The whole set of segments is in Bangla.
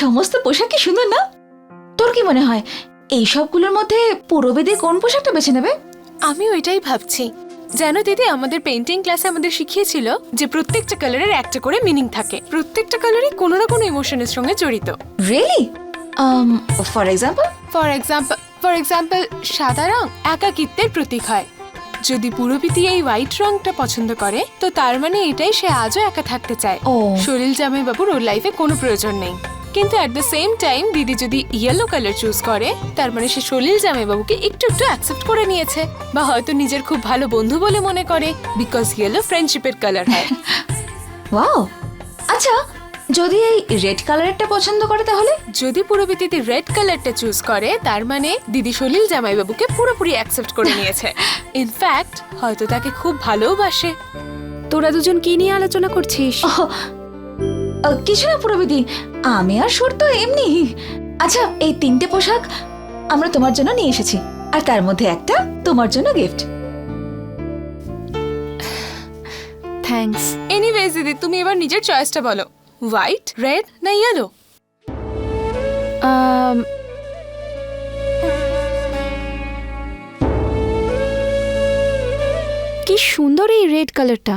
সমস্ত পোশাক কি সুন্দর না? তোর কি মনে হয় এই সবগুলোর মধ্যে পুরোবেদী কোন পোশাকটা বেছে নেবে? আমি ওইটাই ভাবছি। যেন দিদি আমাদের পেন্টিং ক্লাসে আমাদের শিখিয়েছিল যে প্রত্যেকটা কালারের একটা করে মিনিং থাকে। প্রত্যেকটা কালারই কোনো না কোনো ইমোশনের সঙ্গে জড়িত। Really for example for example for example সাদা রং একাকিত্বের প্রতীক হয়। যদি পুরোপিতি এই হোয়াইট রংটা পছন্দ করে তো তার মানে এটাই সে আজও একা থাকতে চায়। ও। সলিল জামাই বাবুর ওর লাইফে কোনো প্রয়োজন নেই। কিন্তু অ্যাট দ্য সেম টাইম দিদি যদি ইয়েলো কালার চুজ করে তার মানে সে সলিল জামাই বাবুকে একটু একটু অ্যাকসেপ্ট করে নিয়েছে বা হয়তো নিজের খুব ভালো বন্ধু বলে মনে করে বিকজ ইয়েলো ফ্রেন্ডশিপের কালার হয়। ওয়াও আচ্ছা যদি এই রেড কালারটা পছন্দ করে তাহলে? যদি পুরোপিতিতে রেড কালারটা চুজ করে তার মানে দিদি সলিল জামাইবাবুকে পুরোপুরি অ্যাকসেপ্ট করে নিয়েছে। ইনফ্যাক্ট হয়তো তাকে খুব ভালোবাসে তোরা দুজন কি নিয়ে আলোচনা করছিস? কিছু না পুরোবিদি আমি আর সুর তো এমনি। আচ্ছা এই তিনটে পোশাক আমরা তোমার জন্য নিয়ে এসেছি। আর তার মধ্যে একটা তোমার জন্য গিফট থ্যাঙ্কস এনিওয়েজ দিদি তুমি এবার নিজের চয়েসটা বলো। হোয়াইট রেড না ইয়েলো কি সুন্দর এই রেড কালারটা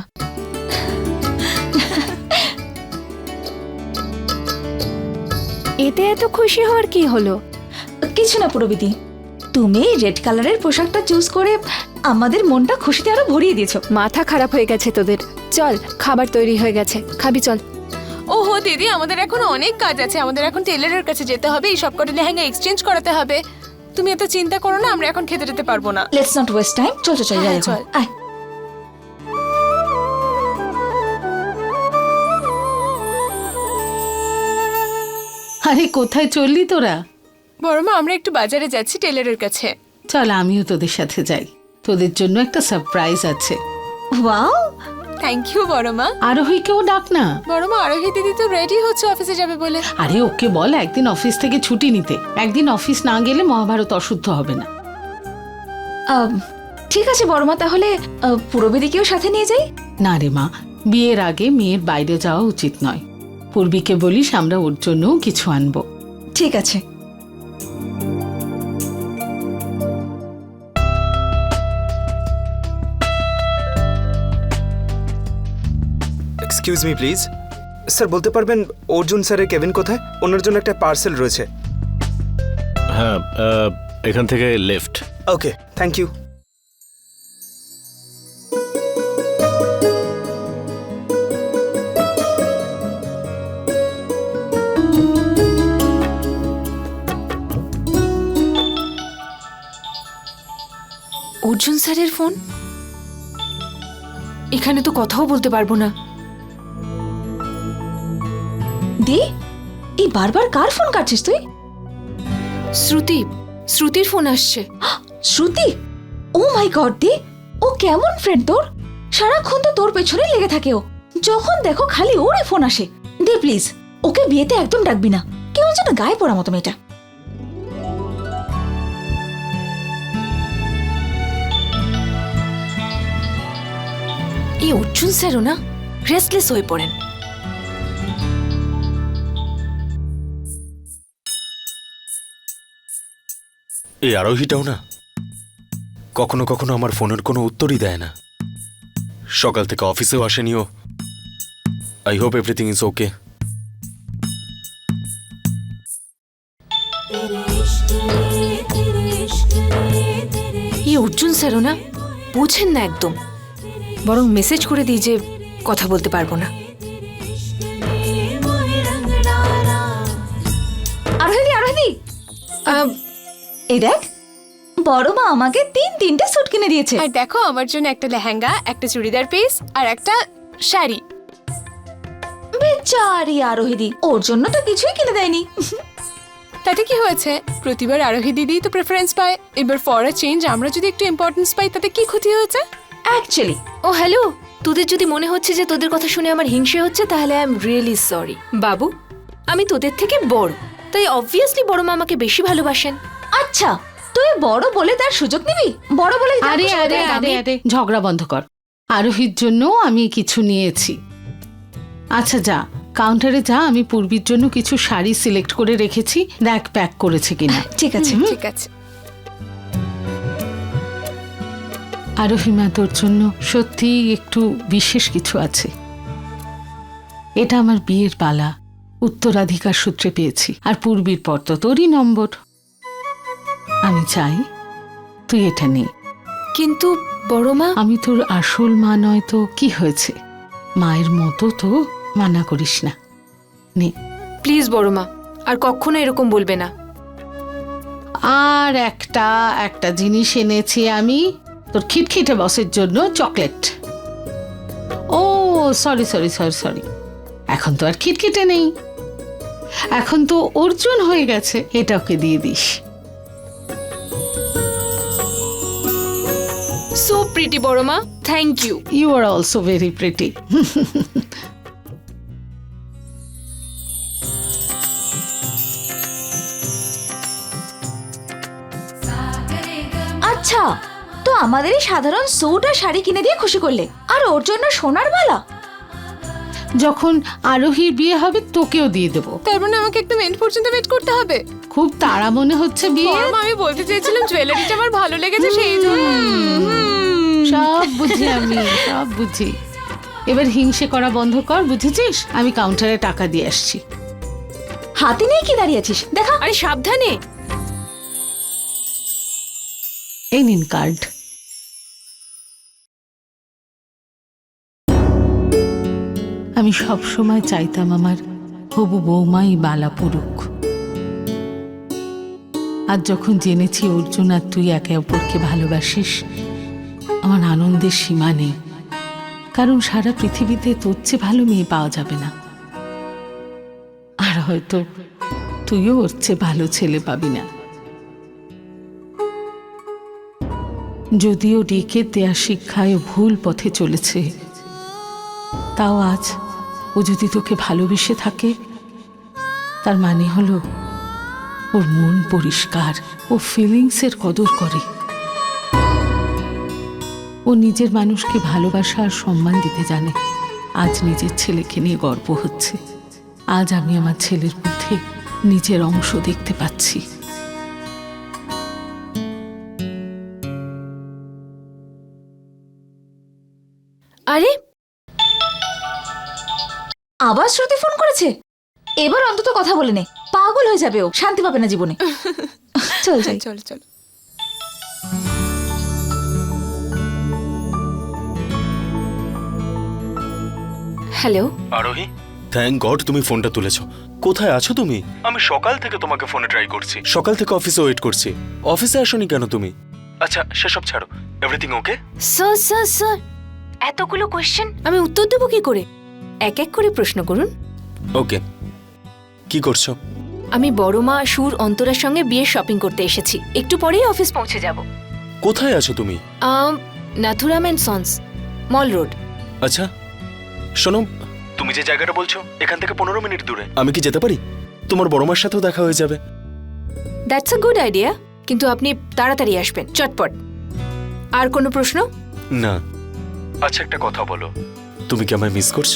এতে এত খুশি হওয়ার কি হলো? কিছু না পুরোবিদি। তুমি রেড কালারের পোশাকটা চুজ করে আমাদের মনটা খুশিতে আরও ভরিয়ে দিয়েছ। মাথা খারাপ হয়ে গেছে তোদের। চল খাবার তৈরি হয়ে গেছে। খাবি চল। ওহো দিদি আমাদের এখন অনেক কাজ আছে। আমাদের এখন টেলারের কাছে যেতে হবে এই সব কটা লেহেঙ্গা এক্সচেঞ্জ করাতে হবে। তুমি এত চিন্তা করো না আমরা এখন খেতে যেতে পারব না। লেটস নট ওয়েস্ট টাইম চল চল চল যাই হ্যাঁ। চল। আরে কোথায় চললি তোরা? বড় মা আমরা একটু বাজারে যাচ্ছি টেলারের কাছে। চল আমিও তোদের সাথে যাই। তোদের জন্য একটা সারপ্রাইজ আছে। ওয়াও! থ্যাংক ইউ বড় মা আরোহীকেও ডাক না। বড় মা আরোহী দিদি তো রেডি হচ্ছে অফিসে যাবে বলে। আরে ওকে বল একদিন অফিস থেকে ছুটি নিতে। একদিন অফিস না গেলে মহাভারত অশুদ্ধ হবে না। আম, ঠিক আছে বড়মা তাহলে আহ, পুরোবিদিকেও সাথে নিয়ে যাই? না রে মা বিয়ের আগে মেয়ের বাইরে যাওয়া উচিত নয়। পূর্বীকে বলিস আমরা ওর জন্যও কিছু আনব। ঠিক আছে। এক্সকিউজ মি প্লিজ স্যার বলতে পারবেন অর্জুন স্যারের কেবিন কোথায়? ওনার জন্য একটা পার্সেল রয়েছে। হ্যাঁ এখান থেকে left. Okay thank you Arjun স্যারের ফোন? এখানে তো কথাও বলতে পারব না। দি এই বারবার কার ফোন কাটছিস তুই? শ্রুতি শ্রুতির ফোন আসছে। শ্রুতি? ও মাই গড দি ও কেমন ফ্রেন্ড তোর? সারাক্ষণ তো তোর পেছনে লেগে থাকে ও। যখন দেখো খালি ওরই ফোন আসে। দে প্লিজ ওকে বিয়েতে একদম ডাকবি না। কেমন যেন গায়ে পড়া মতো মেয়েটা। এই অর্জুন স্যারও না রেস্টলেস হয়ে পড়েন। এই আরোহীটাও না কখনো কখনো আমার ফোনের কোনো উত্তরই দেয় না। সকাল থেকে অফিসেও আসেনি ও। I hope everything is okay এই অর্জুন স্যারও না বোঝেন না একদম। বরং মেসেজ করে দিই যে কথা বলতে পারব না। আরোহিদি আরোহিদি আম, এই দেখ বড় মা আমাকে তিন তিনটে স্যুট কিনে দিয়েছে। আর দেখো আমার জন্য একটা লেহেঙ্গা একটা চুড়িদার পিস আর একটা শাড়ি। বেচারি আরোহিদি ওর জন্য তো কিছুই কিনে দেয়নি। তাতে কি হয়েছে? প্রতিবার আরোহী দিদি তো প্রেফারেন্স পায়। এবার ফর আ চেঞ্জ আমরা যদি একটু ইম্পর্টেন্স পাই তাতে কি ক্ষতি হয়েছে? অ্যাকচুয়ালি ও হ্যালো তোদের যদি মনে হচ্ছে যে তোদের কথা শুনে আমার হিংসে হচ্ছে তাহলে আই এম রিয়েলি সরি বাবু আমি তোদের থেকে বড় তাই অবভিয়াসলি বড় মা আমাকে বেশি ভালোবাসেন। আচ্ছা তুই বড় বলে তার সুযোগ নিবি? বড় বলে আরে খুশি আরে আরে আরে ঝগড়া বন্ধ কর। আরোহীর জন্য আমি কিছু নিয়েছি। আচ্ছা যা কাউন্টারে যা আমি পূর্বীর জন্য কিছু শাড়ি সিলেক্ট করে রেখেছি দেখ প্যাক করেছে কিনা। ঠিক আছে ঠিক আছে। আরও হিমা তোর জন্য সত্যি একটু বিশেষ কিছু আছে। এটা আমার বিয়ের পালা উত্তরাধিকার সূত্রে পেয়েছি আর পূর্বীর পর তো তোরই নম্বর। আমি চাই তুই এটা নে। কিন্তু বড় মা। আমি তোর আসল মা নয় তো কি হয়েছে? মায়ের মতো তো মানা করিস না। নে। প্লিজ বড় মা আর কখনো এরকম বলবে না। আর একটা একটা জিনিস এনেছি আমি। তোর খিটখিটে বসের জন্য chocolate. Oh sorry sorry sorry sorry এখন তো আর খিটখিটে নেই। এখন তো অর্জুন হয়ে গেছে এটা ওকে দিয়ে দিস। সো প্রিটি বড় মা thank you you are also very pretty তো আমাদের এই সাধারণ স্যুট আর শাড়ি কিনে দিয়ে খুশি করলে। আর ওর জন্য সোনার মালা। যখন আরোহীর বিয়ে হবে তোকেও দিয়ে দেবো। তার মানে আমাকে একদম এন্ড পর্যন্ত ওয়েট করতে হবে? খুব তাড়া মনে হচ্ছে বিয়ে। আমি বলতে চেয়েছিলাম জুয়েলারিটা আমার ভালো লেগেছে সেই জন্য। সব বুঝি আমি সব বুঝি। এবার হিংসে করা বন্ধ কর বুঝেছিস? আমি কাউন্টারে টাকা দিয়ে আসছি। হাতে নিয়ে কি দাঁড়িয়ে আছিস? দেখা। আরে সাবধানে। এই নিন কার্ড আমি সব সময় চাইতাম আমার হবু বৌমাই বালা পুরুক। আজ যখন জেনেছি অর্জুন আর তুই একে অপরকে ভালোবাসিস, আমার আনন্দের সীমা নেই। কারণ সারা পৃথিবীতে তোর চেয়ে ভালো মেয়ে পাওয়া যাবে না। আর হয়তো তুইও ওর চেয়ে ভালো ছেলে পাবি না। যদিও ডিকে দেয়া শিক্ষায় ভুল পথে চলেছে, তাও আজ ও যদি তোকে ভালোবেসে থাকে, তার মানে হলো ওর মন পরিষ্কার, ও ফিলিংসের কদর করে। ও নিজের মানুষকে ভালোবাসা আর সম্মান দিতে জানে, আজ নিজের ছেলেকে নিয়ে গর্ব হচ্ছে, আজ আমি আমার ছেলের মধ্যে নিজের অংশ দেখতে পাচ্ছি। আবার শ্রুতি ফোন করেছে? এবার অন্তত কথা বলে নে। পাগল হয়ে যাবে ও শান্তি পাবে না জীবনে। চল যাই। চলো চলো। হ্যালো? আরোহী? থ্যাংক গড তুমি ফোনটা তুলেছো। কোথায় আছো তুমি? আমি সকাল থেকে তোমাকে ফোনে ট্রাই করছি। সকাল থেকে অফিসে ওয়েট করছি। অফিসে আসোনি কেন তুমি? আচ্ছা সেসব ছাড়ো। Everything okay sir sir sir এতগুলো কোশ্চেন আমি উত্তর দেবো কি করে? এক এক করে প্রশ্ন করুন। ওকে। কি করছ? আমি বড় মা সুর অন্তরার সঙ্গে বিয়ের শপিং করতে এসেছি। একটু পরেই অফিস পৌঁছে যাব। কোথায় আছো তুমি? Nathuram and sons mall road. আচ্ছা শোনো তুমি যে জায়গাটা বলছো এখান থেকে পনেরো মিনিট দূরে। আমি কি যেতে পারি? তোমার বড় মার সাথেও দেখা হয়ে যাবে। দ্যাটস আ গুড আইডিয়া কিন্তু আপনি তাড়াতাড়ি আসবেন চটপট। আর কোনো প্রশ্ন? না। আচ্ছা একটা কথা বলো। তুমি কি আমায় মিস করছ?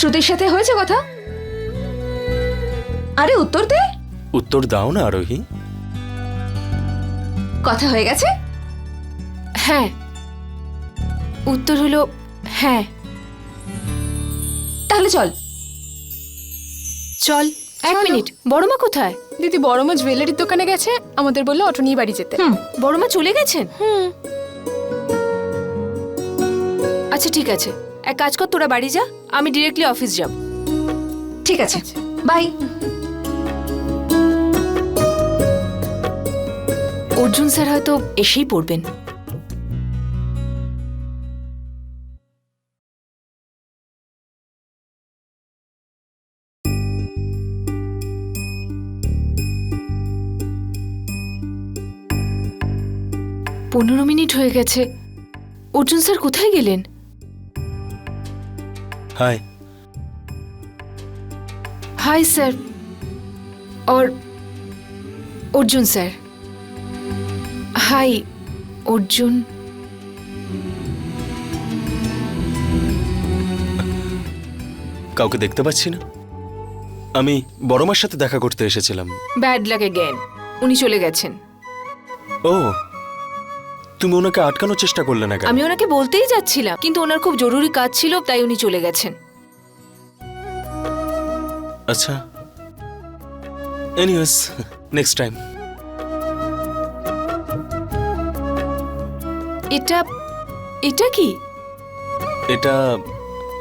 শ্রুতির সাথে হয়েছে কথা? আরে উত্তর দে। উত্তর দাও না আরোহী। কথা হয়ে গেছে? হ্যাঁ। উত্তর হলো হ্যাঁ। তাহলে চল। চল। এক মিনিট বড় মা কোথায়? দিদি বড় মা জুয়েলারির দোকানে গেছে আমাদের বলল অটো নিয়ে বাড়ি যেতে। হুম বড় চলে গেছেন? হুম। আচ্ছা ঠিক আছে। এক কাজ কর তোরা বাড়ি যা আমি ডিরেক্টলি অফিস যাব। ঠিক আছে। বাই অর্জুন স্যার হয়তো এসেই পড়বেন। পনেরো মিনিট হয়ে গেছে। অর্জুন স্যার কোথায় গেলেন? হাই हाय सर और अर्जुन सर हाय अर्जुन কাউকে দেখতে পাচ্ছি না। আমি বড়মার সাথে দেখা করতে এসেছিলাম। ব্যাড লাগে এগেন উনি চলে গেছেন। ও তুমি ওনাকে আটকানোর চেষ্টা করলে না কেন? আমি ওনাকে বলতেই যাচ্ছিলাম কিন্তু ওনার খুব জরুরি কাজ ছিল তাই উনি চলে গেছেন। আচ্ছা। এনিওয়েজ নেক্সট টাইম এটা এটা কি? এটা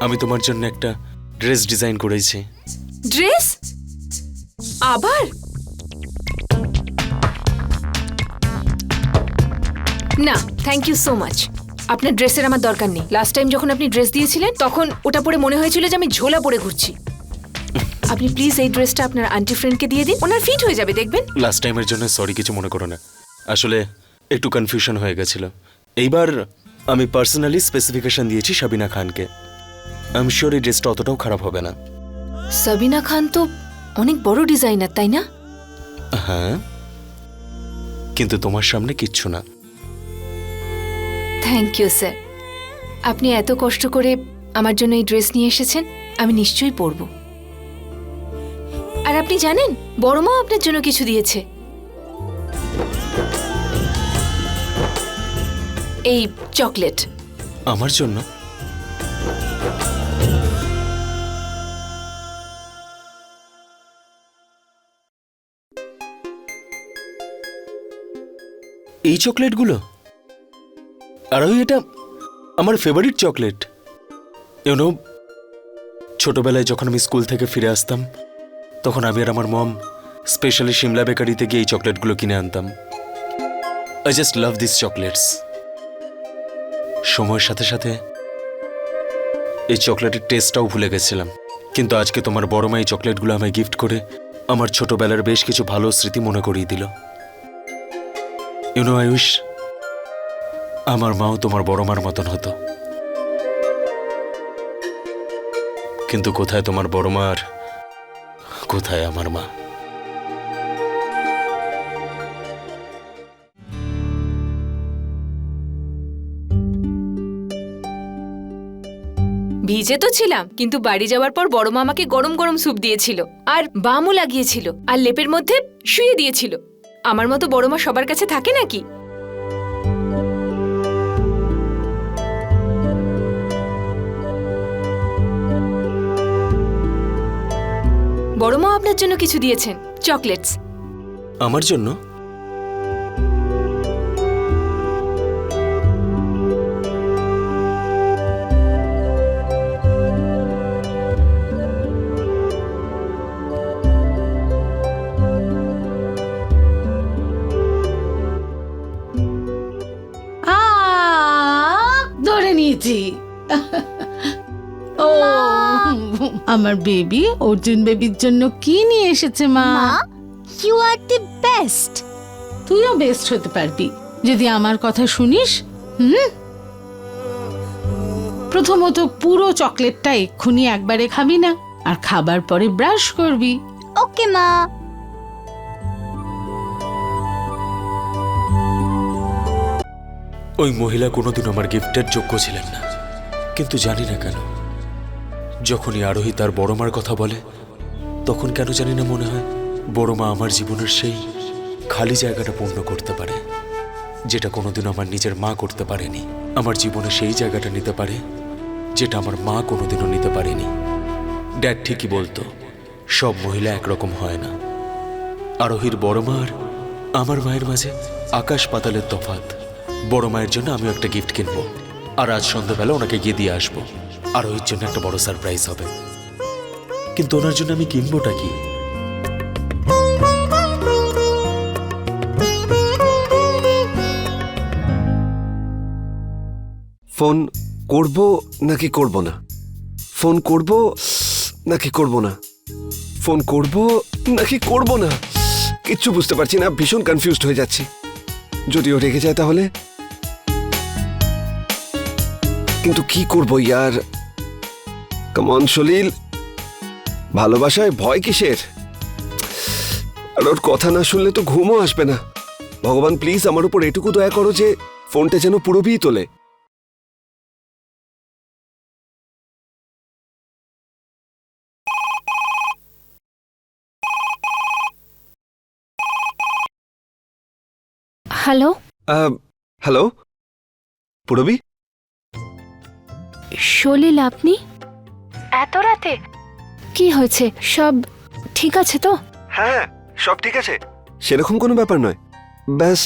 আমি তোমার জন্য একটা ড্রেস ডিজাইন করেছি। ড্রেস আবার? না থ্যাংক ইউ সো মাচ আপনার ড্রেসের আমার দরকার নেই। লাস্ট টাইম যখন আপনি ড্রেস দিয়েছিলেন তখন ওটা পরে মনে হয়েছিল যে আমি ঝোলা পরে ঘুরছি। আপনি প্লিজ এই ড্রেসটা আপনার আন্টি ফ্রেন্ডকে দিয়ে দিন ওনার ফিট হয়ে যাবে দেখবেন। লাস্ট টাইমের জন্য সরি কিছু মনে করো না। আসলে একটু কনফিউশন হয়ে গেছিল। এইবার আমি পার্সোনালি স্পেসিফিকেশন দিয়েছি সাবিনা খানকে। আই এম শিওর এই ড্রেসটা অতটাও খারাপ হবে না। সাবিনা খান তো অনেক বড় ডিজাইনার তাই না? হ্যাঁ। কিন্তু তোমার সামনে কিচ্ছু না। থ্যাংক ইউ স্যার আপনি এত কষ্ট করে আমার জন্য এই ড্রেস নিয়ে এসেছেন, আমি নিশ্চয়ই পরব। আর আপনি জানেন বড় মাও আপনার জন্য কিছু দিয়েছে। এই চকলেট। আমার জন্য? এই চকলেটগুলো? আর ওই এটা আমার ফেভারিট চকলেট ইউনো ছোটবেলায় যখন আমি স্কুল থেকে ফিরে আসতাম, তখন আমি আর আমার মম স্পেশালি সিমলা বেকারিতে গিয়ে এই চকলেটগুলো কিনে আনতাম। I just love this chocolates সময়ের সাথে সাথে এই চকলেটের টেস্টটাও ভুলে গেছিলাম। কিন্তু আজকে তোমার বড় মা এই চকলেটগুলো আমায় গিফট করে আমার ছোটবেলার বেশ কিছু ভালো স্মৃতি মনে করিয়ে দিল। ইউনো আয়ুষ আমার মাও তোমার বড় মার মতন হতো। কিন্তু কোথায় তোমার বড় মার? কোথায় আমার মা? ভিজে তো ছিলাম, কিন্তু বাড়ি যাওয়ার পর বড় মা আমাকে গরম গরম স্যুপ দিয়েছিল আর বামও লাগিয়েছিল আর লেপের মধ্যে শুয়ে দিয়েছিল। আমার মতো বড় মা সবার কাছে থাকে নাকি? বড় মা আপনার জন্য কিছু দিয়েছেন চকলেটস। আমার জন্য? আমার বেবি অর্জুন বেবির জন্য কি নিয়ে এসেছে মা? ইউ আর দি বেস্ট তুইও বেস্ট হতে পারবি। যদি আমার কথা শুনিস হুম? প্রথমত পুরো চকলেটটা এক্ষুনি একবারে খাবি না আর খাবার পরে ব্রাশ করবি। ওকে মা। ওই মহিলা কোনোদিন আমার গিফটের যোগ্য ছিলেন না। কিন্তু জানি না কেন যখনই আরোহী তার বড় মার কথা বলে, তখন কেন জানি না মনে হয় বড় মা আমার জীবনের সেই খালি জায়গাটা পূর্ণ করতে পারে, যেটা কোনোদিন আমার নিজের মা করতে পারেনি। আমার জীবনে সেই জায়গাটা নিতে পারে, যেটা আমার মা কোনোদিনও নিতে পারেনি। ড্যাড ঠিকই বলতো, সব মহিলা একরকম হয় না। আরোহীর বড় মা আর আমার মায়ের মাঝে আকাশ পাতালের তফাত। বড় মায়ের জন্য আমিও একটা গিফট কিনবো, আর আজ সন্ধ্যাবেলা ওনাকে গিয়ে দিয়ে আসব। আরোহীর জন্য একটা বড় সারপ্রাইজ হবে। কিন্তু ওনার জন্য আমি কিনবোটা কি? ফোন করব নাকি করব না? ফোন করব নাকি করব না? ফোন করব নাকি করব না? কিচ্ছু বুঝতে পারছি না, ভীষণ কনফিউজড হয়ে যাচ্ছি। যদিও রেগে যায় তাহলে? কিন্তু কি করব ইয়ার? কমন সলিল ভালোবাসায় ভয় কিসের? আর ওর কথা না শুনলে তো ঘুমও আসবে না। ভগবান প্লিজ আমার উপর এটুকু দয়া করো যে ফোনটা যেন পুরোপুরি তোলে। হ্যালো হ্যালো পুরবি? সলিল আপনি? এত রাতে? কি হয়েছে? সব ঠিক আছে তো? হ্যাঁ সব ঠিক আছে। সেরকম কোনো ব্যাপার নয়। ব্যাস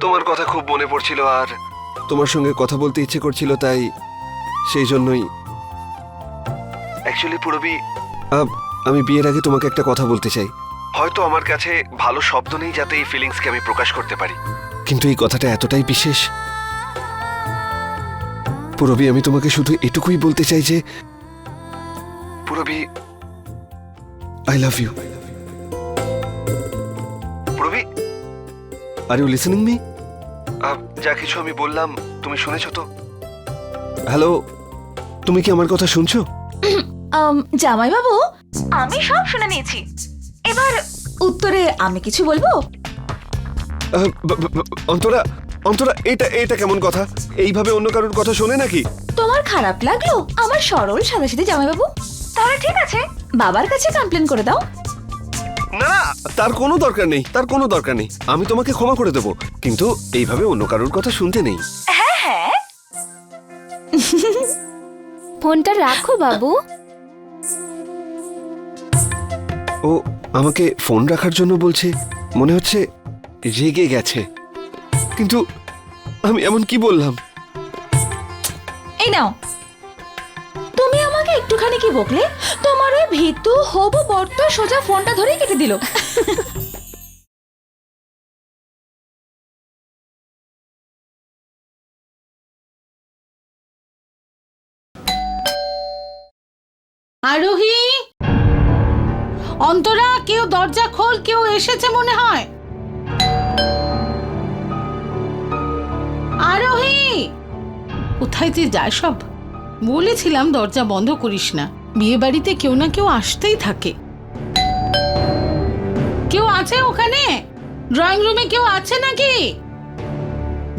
তোমার কথা খুব মনে পড়ছিল আর তোমার সঙ্গে কথা বলতে ইচ্ছে করছিল তাই সেই জন্যই। অ্যাকচুয়ালি পুরবি আহ, আমি বিয়ের আগে তোমাকে একটা কথা বলতে চাই। হয়তো আমার কাছে ভালো শব্দ নেই যাতে এই ফিলিংসকে আমি প্রকাশ করতে পারি। কিন্তু এই কথাটা এতটাই বিশেষ। পুরবি আমি তোমাকে শুধু এটুকুই বলতে চাই যে Purbi. I love you Purbi? Are you listening me যা কিছু আমি বললাম তুমি শুনেছো তো? হ্যালো তুমি কি আমার কথা শুনছো? আম, জামাইবাবু আমি সব শুনে নিয়েছি। এবার উত্তরে আমি কিছু বলব? অন্তরা অন্তরা এটা এটা কেমন কথা? এইভাবে অন্য কারোর কথা শোনে নাকি? তোমার খারাপ লাগল? আমার সরল সাদাসিধে জামাইবাবু। তাহলে ঠিক আছে বাবার কাছে কমপ্লেন করে দাও। না না তার কোনো দরকার নেই তার কোনো দরকার নেই। আমি তোমাকে ক্ষমা করে দেবো কিন্তু এইভাবে অন্য কারোর কথা শুনতে নেই। হ্যাঁ হ্যাঁ। ফোনটা রাখো বাবু। ও আমাকে ফোন রাখার জন্য বলছে মনে হচ্ছে রেগে গেছে। কিন্তু আমি এমন কি বললাম? একটুখানি কি বকলে? তোমার ওই ভীতু হবু বর্ত সোজা ফোনটা ধরেই কেটে দিল। আরোহী! অন্তরা, কেউ দরজা খোল, কেউ এসেছে মনে হয়। আরোহী! কোথায় যে যায় সব? বলেছিলাম দরজা বন্ধ করিস না। বিয়ে বাড়িতে কেউ না কেউ আসতেই থাকে। কেউ আছে ওখানে? ড্রয়িং রুমে কেউ আছে নাকি?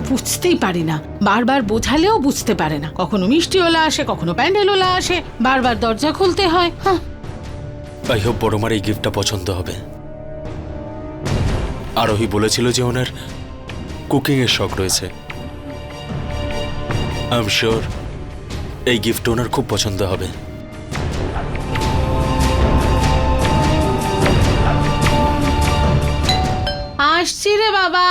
বুঝতেই পারি না। বারবার বোঝালেও বুঝতে পারে না। কখনো মিষ্টিওলা আসে, কখনো প্যান্ডেলওলা আসে। বারবার দরজা খুলতে হয়। আই হোপ বড়মার এই গিফটটা পছন্দ হবে। আরোহী বলেছিল যে ওনার কুকিং এর শখ রয়েছে। আই এম এই গিফট ওনার খুব পছন্দ হবে। আসছি রে বাবা।